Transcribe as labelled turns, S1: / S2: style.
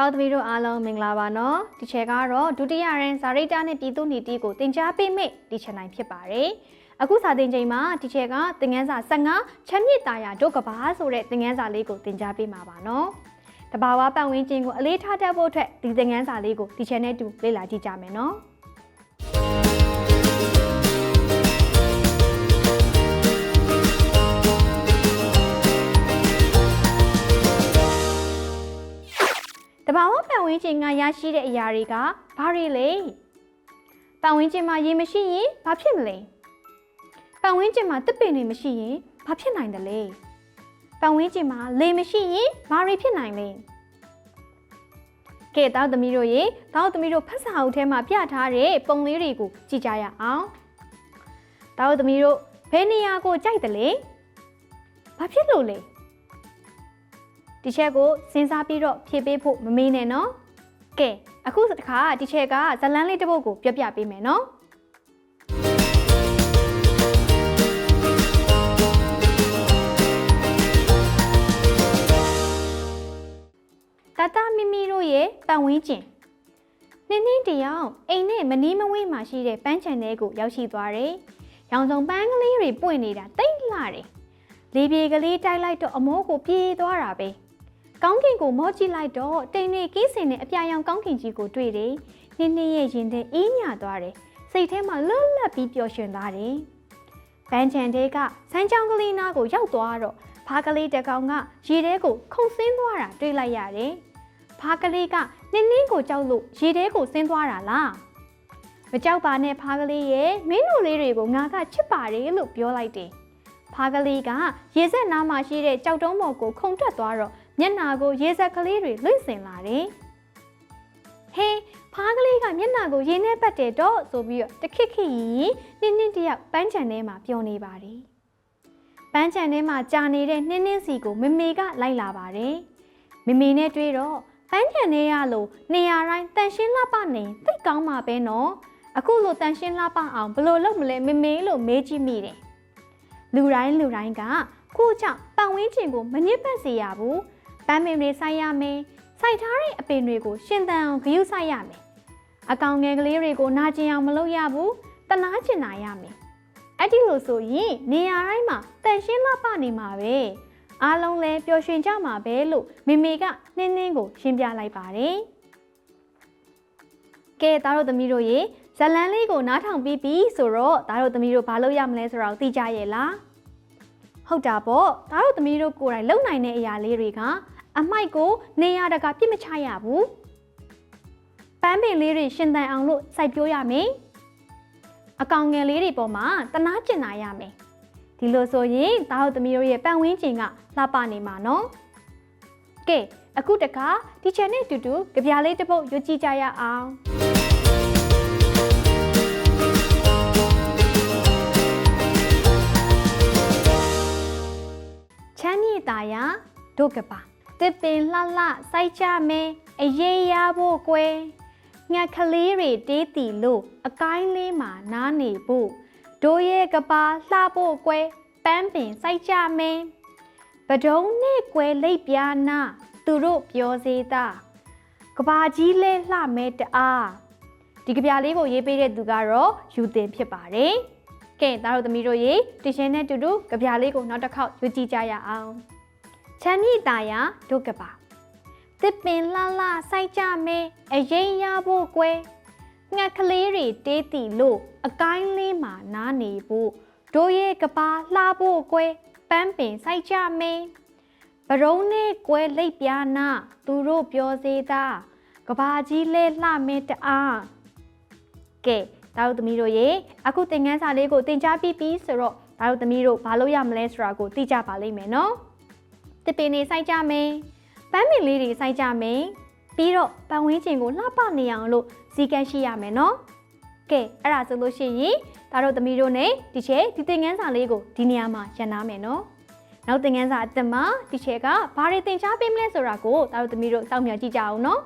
S1: တောက်သမီးတို့အားလုံးမင်္ဂလာပါနော်ဒီချက်ကတော့ဒုတိယရန်ဇာရိတာနဲ့ပြည်သူနီတီကိုတင် जा ပေးမိဒီချက်နိုင်ဖြစ်ပါတယ်အခုစာသင်ချိန်မှာဒီချက်ကသင်ခန်းစာ15ချမ်းမြင့်တာယာဒုတ်ကဘာဆိုတဲ့သင်ခန်းစာလေးကိုတင် जा ပေးမှာပါနော်တဘာဝပတ်ဝန်းကျင်ကိုအလေးထားတတ်ဖို့အတွက်ဒီသင်ခန်းစာလေးကိုဒီချက်နဲ့တူလေ့လာကြည့်ကြမယ်နော် ဝပတ်ဝန်းကျင်ကရရှိတဲ့အရာတွေကဘာတွေလဲပတ်ဝန်းကျင်မှာရေမရှိရင်ဘာဖြစ်မလဲပတ်ဝန်းကျင်မှာတစ်ပင်တွေမရှိရင်ဘာဖြစ်နိုင်တယ်လဲပတ်ဝန်းကျင်မှာလေမရှိရင်ဘာတွေဖြစ်နိုင်လဲကဲတောက်သမီးတို့ရေတောက်သမီးတို့ဖတ်စာအုပ်ထဲမှာပြထားတဲ့ပုံလေးတွေကိုကြည့်ကြရအောင်တောက်သမီးတို့ဘယ်နေရာကိုကြိုက်တယ်လဲဘာဖြစ်လို့လဲ ဒီချက်ကိုစဉ်းစားပြီးတော့ဖြည့်ပေးဖို့မမေးနဲ့နော်ကဲအခုတစ်ခါဒီချက်ကဇလန်းလေးတစ်ပုဒ်ကိုပြောပြပေးမယ်နော်တတမီမီတို့ရဲ့ပတ်ဝန်းကျင်နင်းနင်းတယောက်အိမ်နဲ့မနီးမဝေးမှာရှိတဲ့ပန်းချန်ထဲကိုရောက်ရှိသွားတယ်။ရောင်စုံပန်းကလေးတွေပွင့်နေတာတိတ်လှတယ်။လေပြေကလေးတိုက်လိုက်တော့အမိုးကိုပြေးသွားတာပဲ။ ကောင်းကင်ကိုမော့ကြည့်လိုက်တော့တိမ်နေကင်းစင်တဲ့အပြာရောင်ကောင်းကင်ကြီးကိုတွေ့တယ်။နင်းနင်းရဲ့ရင်ထဲအေးညာသွားတယ်။စိတ်ထဲမှာလွတ်လပ်ပြီးပျော်ရွှင်သွားတယ်။ဘန်းချန်တဲကစမ်းချောင်းကလေးနားကိုရောက်သွားတော့ဖားကလေးတစ်ကောင်ကရေထဲကိုခုန်ဆင်းသွားတာတွေ့လိုက်ရတယ်။ဖားကလေးကနင်းနင်းကိုကြောက်လို့ရေထဲကိုဆင်းသွားတာလား။မကြောက်ပါနဲ့ဖားကလေးရဲ့မင်းတို့လေးတွေကိုငါကချစ်ပါတယ်လို့ပြောလိုက်တယ်။ဖားကလေးကရေစက်နားမှာရှိတဲ့ကြောက်တုံးပေါ်ကိုခုန်ထွက်သွားတော့ မျက်နာကိုရေစက်ကလေးတွေလွင့်စင်လာတယ်။ဟေးဖားကလေးကမျက်နာကိုရေနဲ့ပတ်တယ်တော့ဆိုပြီးတော့တခစ်ခစ်ရီနင်းနင်းတယောက်ပန်းချန်ထဲမှာပျော်နေပါတယ်။ပန်းချန်ထဲမှာကြာနေတဲ့နှင်းနှင်းစီကိုမမေကလိုက်လာပါတယ်။မမေနဲ့တွေ့တော့ပန်းချန်ထဲရလို့နေရာတိုင်းတန်ရှင်းလှပနေသိတ်ကောင်းမှာပဲနော်။အခုလိုတန်ရှင်းလှပအောင်ဘယ်လိုလုပ်မလဲမမေလို့မေးကြည့်မိတယ်။လူတိုင်းလူတိုင်းကကိုကြောင့်ပတ်ဝန်းကျင်ကိုမညစ်ပတ်စေရဘူး။ ပန်းပင်တွေစိုက်ရမယ်။စိုက်ထားတဲ့အပင်တွေကိုရှင်သန်အောင်ဂရုစိုက်ရမယ်။အကောင်ငယ်ကလေးတွေကိုနာကျင်အောင်မလုပ်ရဘူး။တနာကျင်နာရမယ်။အဲ့ဒီလိုဆိုရင်နေရာတိုင်းမှာတန်ရှင်းလှပနေမှာပဲ။အားလုံးလည်းပျော်ရွှင်ကြမှာပဲလို့မေမေကနှင်းနှင်းကိုရှင်းပြလိုက်ပါတယ်။ကဲသားတို့သမီးတို့ရေဇလန်းလေးကိုနားထောင်ပြီးပြီဆိုတော့သားတို့သမီးတို့ဘာလုပ်ရမလဲဆိုတော့သိကြရဲ့လား။ဟုတ်တာပေါ့ဒါတို့သမီးတို့ကိုယ်တိုင်လုံနိုင်တဲ့အရာလေးတွေက အမိုက်ကိုနေရတကာပြစ်မချရဘူးပန်းပင်လေးတွေရှင်သန်အောင်လို့စိုက်ပျိုးရမယ်အကောင်ငယ်လေးတွေပေါ်မှာတနာကျင်နာရမယ်ဒီလိုဆိုရင်ဒါတို့သမီးတို့ရဲ့ပန်းဝင်းကျင်ကလှပနေမှာနော်ကဲအခုတခါဒီချန်နဲ့အတူတူကြပြလေးတစ်ပုတ်ရွတ်ကြည့်ကြရအောင်ချမ်းမြေတာယာဒုတ်ကပါ တစ်ပင်လှလှစိုက်ကြမယ်အရေးရဖို့ကွယ်ငှက်ကလေးတွေတေးတီလို့အကိုင်းလေးမှာနားနေဖို့ဒိုးရဲ့ကပါလှဖို့ကွယ်ပန်းပင်စိုက်ကြမယ်ပဒုံနဲ့ကွယ်လိပ်ပြာနာသူတို့ပြောစေတာကဘာကြီးလဲလှမဲတအားဒီကြပြလေးကိုရေးပေးတဲ့သူကတော့ယူတင်ဖြစ်ပါတယ်ကဲသားတို့သမီးတို့ရေတီရှင်နဲ့တူတူကြပြလေးကိုနောက်တစ်ခေါက်ယူကြည့်ကြရအောင် ချမ်းမြေတာယာဒုတ်ကပါတစ်ပင်လှလှစိုက်ကြမယ်အရင်ရဖို့ကွယ်ငှက်ကလေးတွေတေးတီလို့အကိုင်းလေးမှာနားနေဖို့တို့ရဲ့ကပါလှဖို့ကွယ်ပန်းပင်စိုက်ကြမယ်ဗရုံးနဲ့ကွယ်လိပ်ပြာနာသူတို့ပြောစေတာကဘာကြီးလဲလှမဲတအားကဲဒါတို့သမီးတို့ရေအခုသင်ခန်းစာလေးကိုသင်ကြားပြီးပြီဆိုတော့ဒါတို့သမီးတို့ဘာလုပ်ရမလဲဆိုတာကိုသိကြပါလိမ့်မယ်နော် တစ်ပင်နေစိုက်ကြမယ်ပန်းပင်လေးတွေစိုက်ကြမယ်ပြီးတော့ပတ်ဝန်းကျင်ကိုလှပနေအောင်လို့စီကန်းရှိရမယ်နော်ကဲအဲ့ဒါဆိုလို့ရှိရင်ဒါတို့သမီးတို့ ਨੇ ဒီချက်ဒီသင်ခန်းစာလေးကိုဒီနေရာမှာရန်နာမယ်နော်နောက်သင်ခန်းစာအသက်မှာဒီချက်ကဘာတွေသင်ကြားပေးမလဲဆိုတာကိုဒါတို့သမီးတို့စောင့်မျှော်ကြည့်ကြအောင်နော်